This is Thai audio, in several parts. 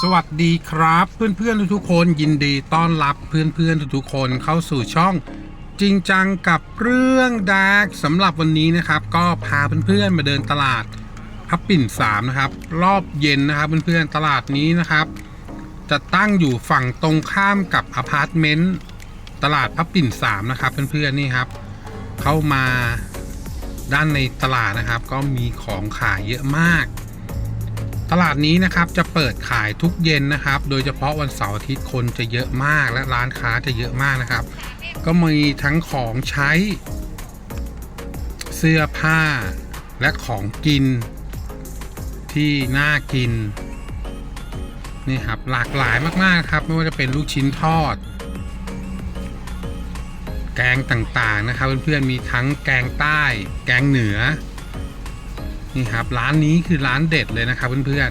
สวัสดีครับเพื่อนๆทุกๆคนยินดีต้อนรับเพื่อนๆทุกๆคนเข้าสู่ช่องจริงจังกับเรื่องดาร์กสำหรับวันนี้นะครับ ก็พาเพื่อนๆมาเดินตลาดพับปิ่น3นะครับ รอบเย็นนะครับเพื่อนๆตลาดนี้นะครับ จะตั้งอยู่ฝั่งตรงข้ามกับอพาร์ตเมนต์ตลาดพับปิ่น3นะครับเพื่อนๆนี่ครับ เข้ามาด้านในตลาดนะครับ ก็มีของขายเยอะมาก ตลาดนี้นะครับจะเปิดขายทุกเย็นนะครับ โดยเฉพาะวันเสาร์อาทิตย์คนจะเยอะมากและร้านค้าจะเยอะมากนะครับ ก็มีทั้งของใช้ เสื้อผ้าและของกินที่น่ากินนี่ครับหลากหลายมากๆครับ ไม่ว่าจะเป็นลูกชิ้นทอด แกงต่างๆนะครับ เพื่อนๆมีทั้งแกงใต้ แกงเหนือ นี่ครับ ร้านนี้คือร้านเด็ดเลยนะครับเพื่อน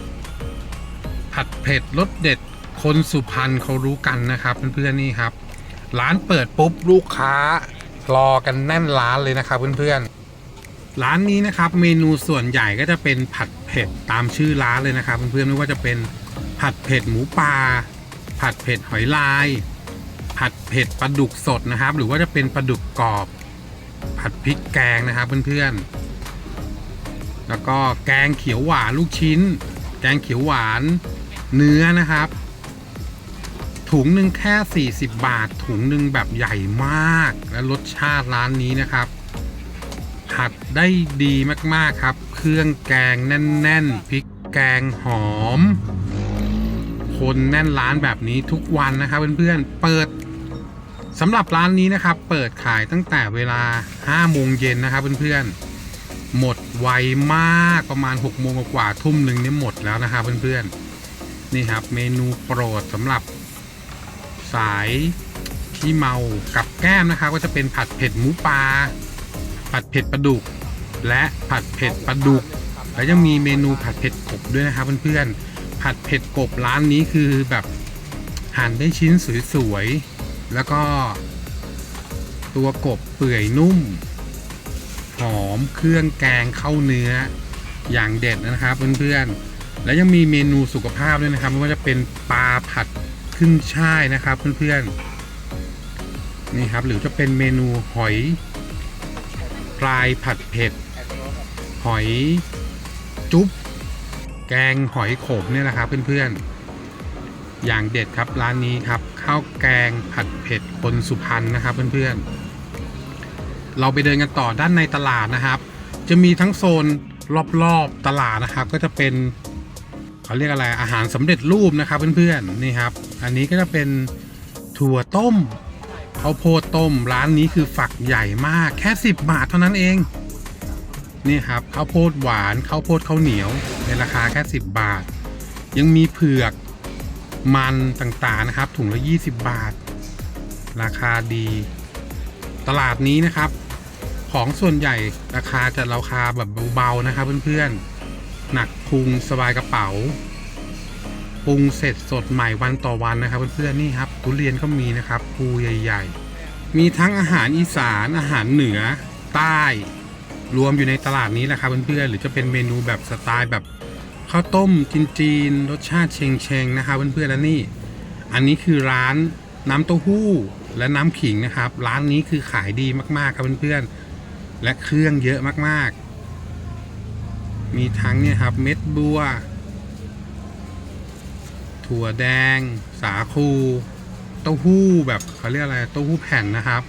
ๆ ผัดเผ็ดรสเด็ดคนสุพรรณเขารู้กันนะครับเพื่อนๆนี่ครับ ร้านเปิดปุ๊บลูกค้ารอกันแน่นร้านเลยนะครับเพื่อนๆ ร้านนี้นะครับเมนูส่วนใหญ่ก็จะเป็นผัดเผ็ดตามชื่อร้านเลยนะครับเพื่อนๆไม่ว่าจะเป็นผัดเผ็ดหมูปลาผัดเผ็ดหอยลาย ผัดเผ็ดปลาดุกสดนะครับ หรือว่าจะเป็นปลาดุกกรอบ ผัดพริกแกงนะครับเพื่อนๆ แล้วก็แกงเขียวหวานลูกชิ้น แกงเขียวหวานเนื้อนะครับ ถุงหนึ่งแค่ 40 บาท ถุงหนึ่งแบบใหญ่มาก และรสชาติร้านนี้นะครับ ผัดได้ดีมากๆครับ เครื่องแกงแน่นๆพริกแกงหอม คนแน่นร้านแบบนี้ทุกวันนะครับเพื่อนๆเปิดสำหรับร้านนี้นะครับ เปิดขายตั้งแต่เวลา5โมงเย็นนะครับเพื่อนๆ หมดไวมากประมาณ6โมงกว่าทุ่มหนึ่งนี่หมดแล้วนะครับเพื่อนๆนี่ครับ เมนูโปรดสำหรับสายที่เมากับแก้มนะครับก็จะเป็นผัดเผ็ดหมูปลาผัดเผ็ดปลาดุก และผัดเผ็ดปลาดุก แล้วยังมีเมนูผัดเผ็ดกบด้วยนะครับเพื่อนๆผัดเผ็ดกบร้านนี้คือแบบหั่นได้ชิ้นสวยๆแล้วก็ตัวกบเปื่อยนุ่ม หอมเครื่องแกงเข้าเนื้ออย่างเด็ดนะครับเพื่อนๆ แล้วยังมีเมนูสุขภาพด้วยนะครับไม่ว่าจะเป็นปลาผัดขึ้นช่ายนะครับเพื่อนๆนี่ครับหรือจะเป็นเมนูหอยปลายผัดเผ็ด หอยจุ๊บแกงหอยขมเนี่ยนะครับเพื่อนๆ อย่างเด็ดครับร้านนี้ครับข้าวแกงผัดเผ็ดคนสุพรรณนะครับเพื่อนๆ เราไปเดินกันต่อด้านในตลาดนะครับ จะมีทั้งโซนรอบๆตลาดนะครับ ก็จะเป็นเขาเรียกอะไรอาหารสำเร็จรูปนะครับเพื่อนๆนี่ครับ อันนี้ก็จะเป็นถั่วต้มข้าวโพดต้มร้านนี้คือฝักใหญ่มากแค่ 10 บาทเท่านั้นเองนี่ครับข้าวโพดหวานข้าวโพดข้าวเหนียวในราคาแค่ 10 บาท ยังมีเผือกมันต่างๆนะครับ ถุงละ 20 บาท ราคาดี ตลาดนี้นะครับ ของส่วนใหญ่ราคาจะราคาแบบเบาๆนะครับเพื่อนๆ หนักพุงสบายกระเป๋าปรุงเสร็จสดใหม่วันต่อวันนะครับเพื่อนๆนี่ครับทุเรียนก็มีนะครับภูใหญ่ ๆ มีทั้งอาหารอีสานอาหารเหนือใต้ รวมอยู่ในตลาดนี้แหละครับเพื่อนๆหรือจะเป็นเมนูแบบสไตล์แบบข้าวต้มจีนๆรสชาติเชงเชงๆนะครับเพื่อนๆแล้วนี่ อันนี้คือร้านน้ำเต้าหู้และน้ำขิงนะครับ ร้านนี้คือขายดีมากๆครับเพื่อนๆ และเครื่องเยอะมากๆ มีทั้งเนี่ยครับเม็ดบัว ถั่วแดง สาคู เต้าหู้แบบเขาเรียกอะไร เต้าหู้แผ่นนะครับ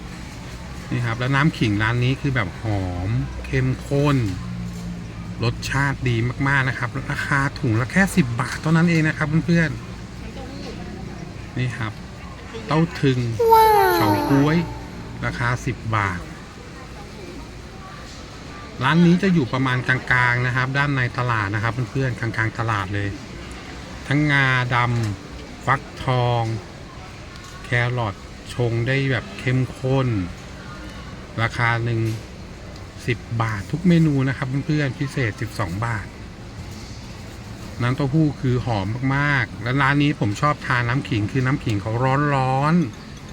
นี่ครับ แล้วน้ำขิงร้านนี้คือแบบหอม เข้มข้น รสชาติดีมากๆนะครับ ราคาถุงละแค่ 10 บาทเท่านั้นเองนะครับเพื่อนๆ นี่ครับ เต้าถึงเฉาก้วย ราคา 10 บาท ร้านนี้จะอยู่ประมาณกลางๆนะครับ ด้านในตลาดนะครับเพื่อนๆกลางๆตลาดเลย ทั้งงาดำฟักทอง แครอทชงได้แบบเข้มข้น ราคาหนึ่งสิบบาททุกเมนูนะครับเพื่อนๆพิเศษ 12 บาท น้ำเต้าหู้คือหอมมากๆ และร้านนี้ผมชอบทานน้ำขิงคือน้ำขิงเขาร้อน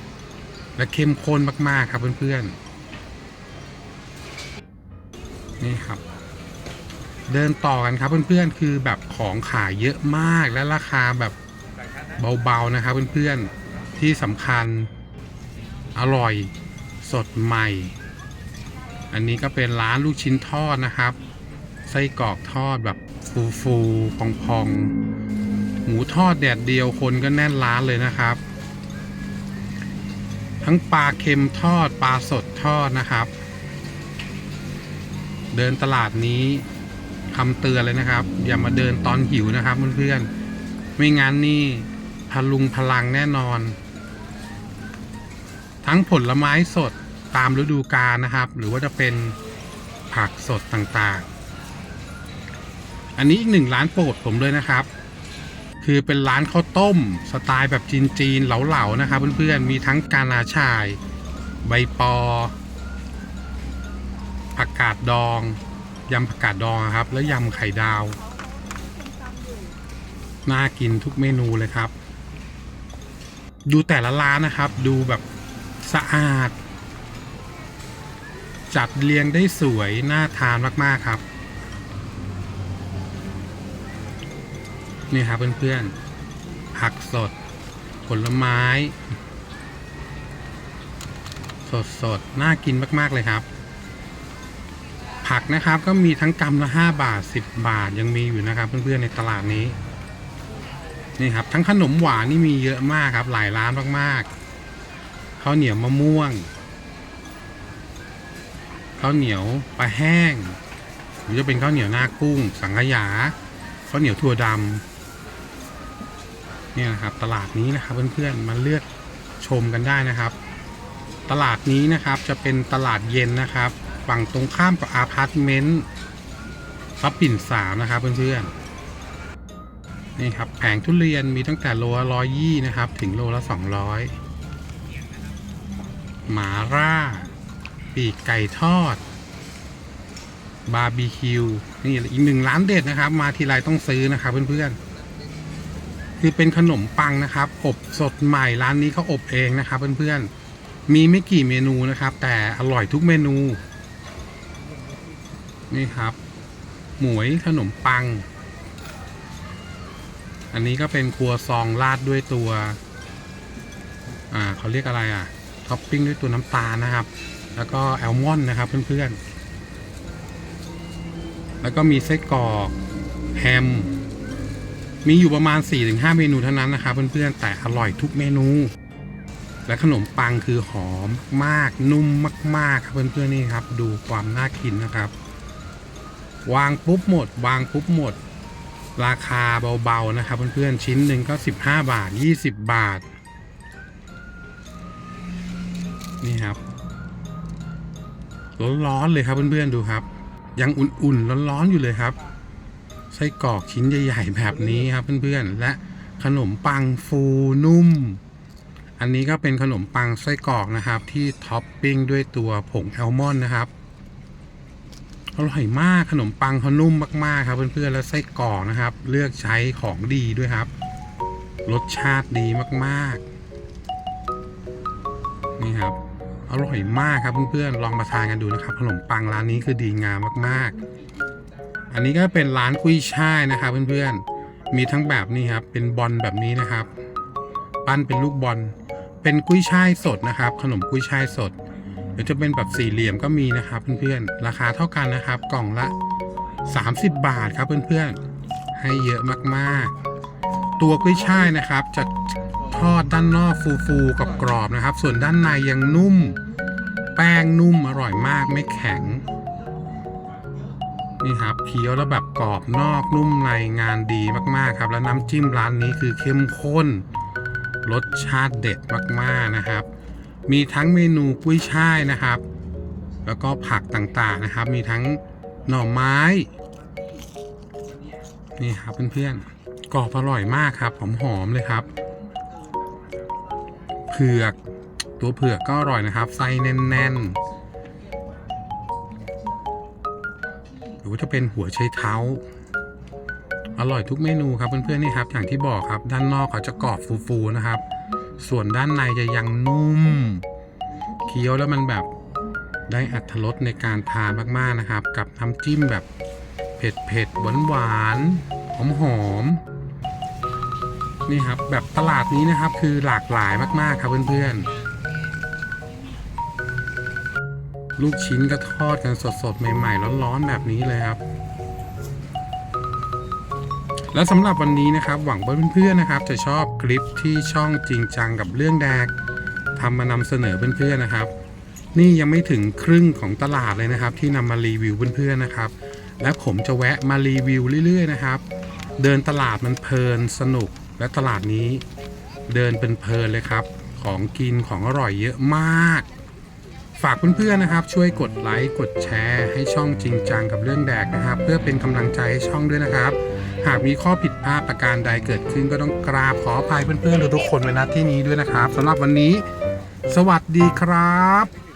ๆและเข้มข้นมากๆครับเพื่อนๆ นี่ครับ เดินต่อกันครับเพื่อนๆคือแบบของขายเยอะมากและราคาแบบเบาๆนะครับเพื่อนๆที่สำคัญอร่อยสดใหม่ อันนี้ก็เป็นร้านลูกชิ้นทอดนะครับ ไส้กรอกทอดแบบฟูๆพองๆ หมูทอดแดดเดียวคนก็แน่นร้านเลยนะครับ ทั้งปลาเค็มทอดปลาสดทอดนะครับ เดินตลาดนี้คำเตือนเลยนะครับ อย่ามาเดินตอนหิวนะครับเพื่อนๆไม่งั้นนี่พลุงพลังแน่นอน ทั้งผลไม้สดตามฤดูกาลนะครับ หรือว่าจะเป็นผักสดต่างๆ อันนี้อีกหนึ่งร้านโปรดผมเลยนะครับ คือเป็นร้านข้าวต้ม สไตล์แบบจีนๆเหลาๆนะครับ เพื่อนๆมีทั้งกานาชาย ใบปอ ผักกาดดอง ยำผักกาดดองครับ แล้วยำไข่ดาว น่ากินทุกเมนูเลยครับ ดูแต่ละร้านนะครับ ดูแบบสะอาด จัดเรียงได้สวย น่าทานมาก ๆ ครับ นี่ครับเพื่อนๆ ผักสด ผลไม้ สดสดๆน่ากินมาก ๆ เลยครับ ผักนะครับก็มีทั้งกำละ5บาท 10 บาทยังมีอยู่นะครับ เพื่อนๆในตลาดนี้นี่ครับทั้งขนมหวานนี่มีเยอะมากครับ หลายร้านมากๆข้าวเหนียวมะม่วงข้าวเหนียวปลาแห้ง หรือจะเป็นข้าวเหนียวหน้ากุ้ง สังขยาข้าวเหนียวถั่วดำเนี่ยนะครับ ตลาดนี้นะครับเพื่อนๆมาเลือกชมกันได้นะครับ ตลาดนี้นะครับจะเป็นตลาดเย็นนะครับ ฝั่งตรงข้ามกับอาพาร์ตเมนต์รับปิ่นสามนะครับเพื่อนๆนี่ครับแผงทุเรียนมีตั้งแต่โลละร้อยยี่นะครับ ถึงโลละสองร้อยหมาร่า ปีกไก่ทอด บาร์บีคิวนี่อีกหนึ่งร้านเด็ดนะครับ มาทีไรต้องซื้อนะครับเพื่อนๆคือเป็นขนมปังนะครับ อบสดใหม่ร้านนี้เขาอบเองนะครับเพื่อนๆมีไม่กี่เมนูนะครับ แต่อร่อยทุกเมนู นี่ครับ หมวยขนมปัง อันนี้ก็เป็นครัวซองราดด้วยตัว อ่าเขาเรียกอะไรอะ ท็อปปิ้งด้วยตัวน้ำตาลนะครับ แล้วก็แอลมอนด์นะครับเพื่อนๆ แล้วก็มีไส้กรอกแฮม มีอยู่ประมาณ 4-5 เมนูเท่านั้นนะครับเพื่อนๆ แต่อร่อยทุกเมนู และขนมปังคือหอมมากนุ่มมาก ๆ ครับเพื่อนๆนี่ครับ ดูความน่ากินนะครับ วางปุ๊บหมด วางปุ๊บหมด ราคาเบาๆนะครับเพื่อนๆชิ้นหนึ่งก็ 15 บาท 20 บาท นี่ครับร้อนๆเลยครับเพื่อนๆดูครับ ยังอุ่นๆร้อนๆอยู่เลยครับไส้กรอกชิ้นใหญ่ๆแบบนี้ครับเพื่อนๆและขนมปังฟูนุ่ม อันนี้ก็เป็นขนมปังไส้กรอกนะครับ ที่ท็อปปิ้งด้วยตัวผงแอลมอนด์นะครับ อร่อยมากขนมปังเขานุ่มมากๆครับเพื่อนๆและไส้กรอกนะครับ เลือกใช้ของดีด้วยครับ รสชาติดีมากๆ นี่ครับ อร่อยมากครับเพื่อนๆลองมาทานกันดูนะครับ ขนมปังร้านนี้คือดีงามมากๆ อันนี้ก็เป็นร้านกุ้ยช่ายนะครับเพื่อนๆมีทั้งแบบนี้ครับ เป็นบอลแบบนี้นะครับ ปั้นเป็นลูกบอลเป็นกุ้ยช่ายสดนะครับ ขนมกุ้ยช่ายสด รือจะเป็นแบบสี่เหลี่ยมก็มีนะครับเพื่อนๆ ราคาเท่ากันนะครับ กล่องละ 30 บาทครับเพื่อนๆ ให้เยอะมากๆ ตัวกุ้ยช่ายนะครับ จะทอดด้านนอกฟูๆกับกรอบนะครับ ส่วนด้านในยังนุ่ม แป้งนุ่มอร่อยมากไม่แข็ง นี่ครับเคี้ยวแล้วแบบกรอบนอกนุ่มในงานดีมากๆครับ แล้วน้ำจิ้มร้านนี้คือเข้มข้นรสชาติเด็ดมากๆนะครับ มีทั้งเมนูกุ้ยช่ายนะครับ แล้วก็ผักต่างๆนะครับ มีทั้งหน่อไม้ นี่ครับเพื่อนๆกรอบอร่อยมากครับหอมๆเลยครับ เผือกตัวเผือกก็อร่อยนะครับ ไส้แน่นๆหรือว่าจะเป็นหัวไชเท้า อร่อยทุกเมนูครับเพื่อนๆนี่ครับ อย่างที่บอกครับ ด้านนอกเขาจะกรอบฟูๆนะครับ ส่วนด้านในจะยังนุ่ม เคี้ยวแล้วมันแบบได้อัตรสในการทานมากๆนะครับ กับน้ำจิ้มแบบเผ็ดเผ็ดหวานหวานหอมหอมๆนี่ครับแบบตลาดนี้นะครับคือหลากหลายมากๆครับเพื่อนๆ ลูกชิ้นก็ทอดกันสดๆ ใหม่ๆ ร้อนๆ แบบนี้เลยครับ และสำหรับวันนี้นะครับ หวังว่าเพื่อนๆนะครับ จะชอบคลิปที่ช่องจริงจังกับเรื่องแดกทำมานำเสนอเพื่อนๆนะครับ นี่ยังไม่ถึงครึ่งของตลาดเลยนะครับ ที่นำมารีวิวเพื่อนๆนะครับ และผมจะแวะมารีวิวเรื่อยๆนะครับ เดินตลาดมันเพลินสนุกและตลาดนี้เดินเป็นเพลินเลยครับ ของกินของอร่อยเยอะมาก ฝากเพื่อนๆนะครับ ช่วยกดไลค์กดแชร์ ให้ช่องจริงจังกับเรื่องแดกนะครับ เพื่อเป็นกำลังใจให้ช่องด้วยนะครับ หากมีข้อผิดพลาดประการใดเกิดขึ้นก็ต้องกราบขออภัยเพื่อนๆทุกคนไว้ณที่นี้ด้วยนะครับสำหรับวันนี้ สวัสดีครับ